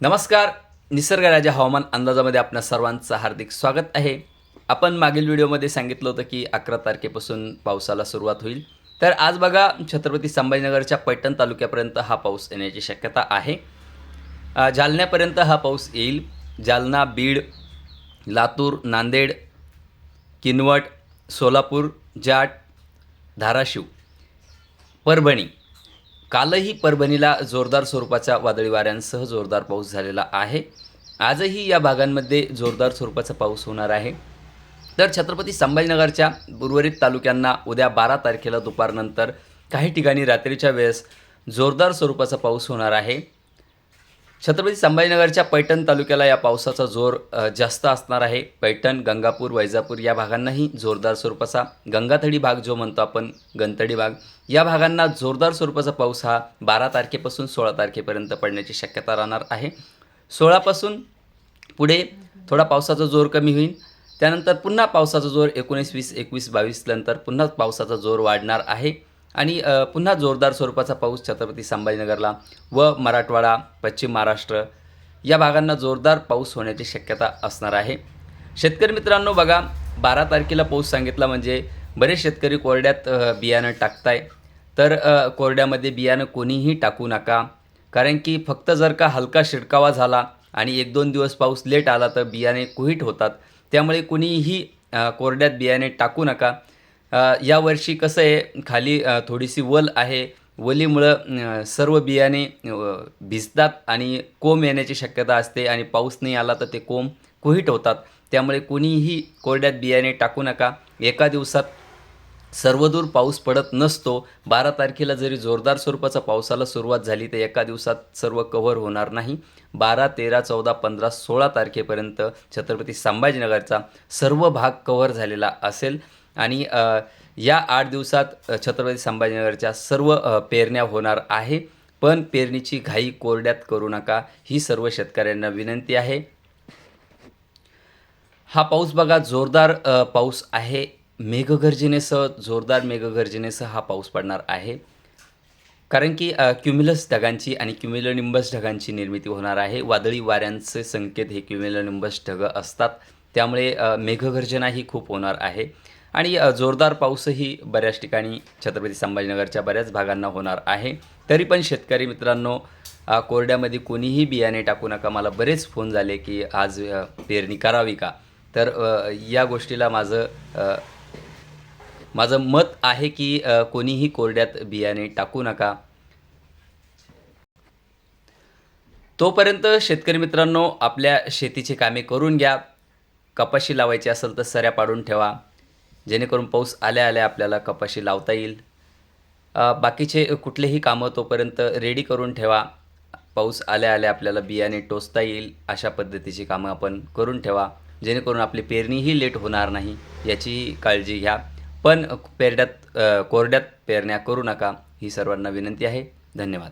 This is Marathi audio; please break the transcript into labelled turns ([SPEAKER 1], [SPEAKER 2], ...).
[SPEAKER 1] नमस्कार. निसर्ग राजा हवामान अंदाजामध्ये आपल्या सर्वांचं हार्दिक स्वागत आहे. आपण मागील व्हिडिओमध्ये सांगितलं होतं की अकरा तारखेपासून पावसाला सुरुवात होईल. तर आज बघा छत्रपती संभाजीनगरच्या पैठण तालुक्यापर्यंत हा पाऊस येण्याची शक्यता आहे. जालन्यापर्यंत हा पाऊस येईल. जालना बीड लातूर नांदेड किनवट सोलापूर जाट धाराशिव परभणी कालही परभणीला जोरदार स्वरूपाच्या वादळी वाऱ्यांसह जोरदार पाऊस झालेला आहे. आजही या भागांमध्ये जोरदार स्वरूपाचा पाऊस होणार आहे. तर छत्रपती संभाजीनगरच्या उर्वरित तालुक्यांना उद्या बारा तारखेला दुपारनंतर काही ठिकाणी रात्रीच्या वेळेस जोरदार स्वरूपाचा पाऊस होणार आहे. छत्रपती संभाजीनगरच्या पैठण तालुक्याला या पावसाचा जोर जास्त असणार आहे. पैठण गंगापूर वैजापूर या भागांनाही जोरदार स्वरूपाचा गंगाथडी भाग जो म्हणतो आपण गंतडी भाग या भागांना जोरदार स्वरूपाचा पाऊस हा बारा तारखेपासून सोळा तारखेपर्यंत पडण्याची शक्यता राहणार आहे. सोळापासून पुढे थोडा पावसाचा जोर कमी होईल. त्यानंतर पुन्हा पावसाचा जोर एकोणीस वीस एकवीस बावीस नंतर पुन्हा पावसाचा जोर वाढणार आहे. आणि पुन्हा जोरदार स्वरूपाचा पाऊस छत्रपती संभाजीनगरला व मराठवाडा पश्चिम महाराष्ट्र या भागांना जोरदार पाऊस होण्याची शक्यता असणार आहे. शेतकरी मित्रांनो बघा बारा तारखेला पाऊस सांगितला म्हणजे बरेच शेतकरी कोरड्यात बियाणं टाकताय. तर कोरड्यामध्ये बियाणं कोणीही टाकू नका. कारण की फक्त जर का हलका शिडकावा झाला आणि एक दोन दिवस पाऊस लेट आला तर बियाणे कुहीट होतात. त्यामुळे कुणीही कोरड्यात बियाणे टाकू नका. यावर्षी कसं आहे खाली थोडीशी वल आहे. वलीमुळं सर्व बियाणे भिजतात आणि कोंब येण्याची शक्यता असते आणि पाऊस नाही आला तर ते कोंब कुहीट होतात. त्यामुळे कुणीही कोरड्यात बियाणे टाकू नका. एका दिवसात सर्वदूर पाऊस पडत नसतो. बारा तारखेला जरी जोरदार स्वरूपाचा पावसाला सुरुवात झाली तर एका दिवसात सर्व कव्हर होणार नाही. बारा तेरा चौदा पंधरा सोळा तारखेपर्यंत छत्रपती संभाजीनगरचा सर्व भाग कव्हर झालेला असेल. आणि या आठ दिवसात छत्रपती संभाजीनगरच्या सर्व पेरण्या होणार आहे. पण पेरणीची घाई कोरड्यात करू नका. ही सर्व शेतकऱ्यांना विनंती आहे. हा पाऊस बघा जोरदार पाऊस आहे. मेघगर्जनेसह जोरदार मेघगर्जनेसह हा पाऊस पडणार आहे. कारण की क्युम्युलस ढगांची आणि क्युम्युलोनिंबस ढगांची निर्मिती होणार आहे. वादळी वाऱ्यांचे संकेत हे क्युम्युलोनिंबस ढग असतात. त्यामुळे मेघगर्जना मेघगर्जनाही खूप होणार आहे. आणि जोरदार पाऊसही बऱ्याच ठिकाणी छत्रपती संभाजीनगरच्या बऱ्याच भागांना होणार आहे. तरी पण शेतकरी मित्रांनो कोरड्यामध्ये कोणीही बियाणे टाकू नका. मला बरेच फोन झाले की आज पेरणी करावी का? तर या गोष्टीला माझं माझं मत आहे की कोणीही कोरड्यात बियाणे टाकू नका. तोपर्यंत शेतकरी मित्रांनो आपल्या शेतीची कामे करून घ्या. कपाशी लावायची असेल तर सऱ्या पाडून ठेवा. जेणेकरून पाऊस आल्या आल्या आपल्याला कपाशी लावता येईल. बाकीचे कुठलेही कामं तोपर्यंत रेडी करून ठेवा. पाऊस आल्या आल्या आपल्याला बियाणे टोचता येईल अशा पद्धतीची कामं आपण करून ठेवा. जेणेकरून आपली पेरणीही लेट होणार नाही याची काळजी घ्या. पण पेरड्यात कोरड्यात पेरण्या करू नका ही सर्वांना विनंती आहे. धन्यवाद.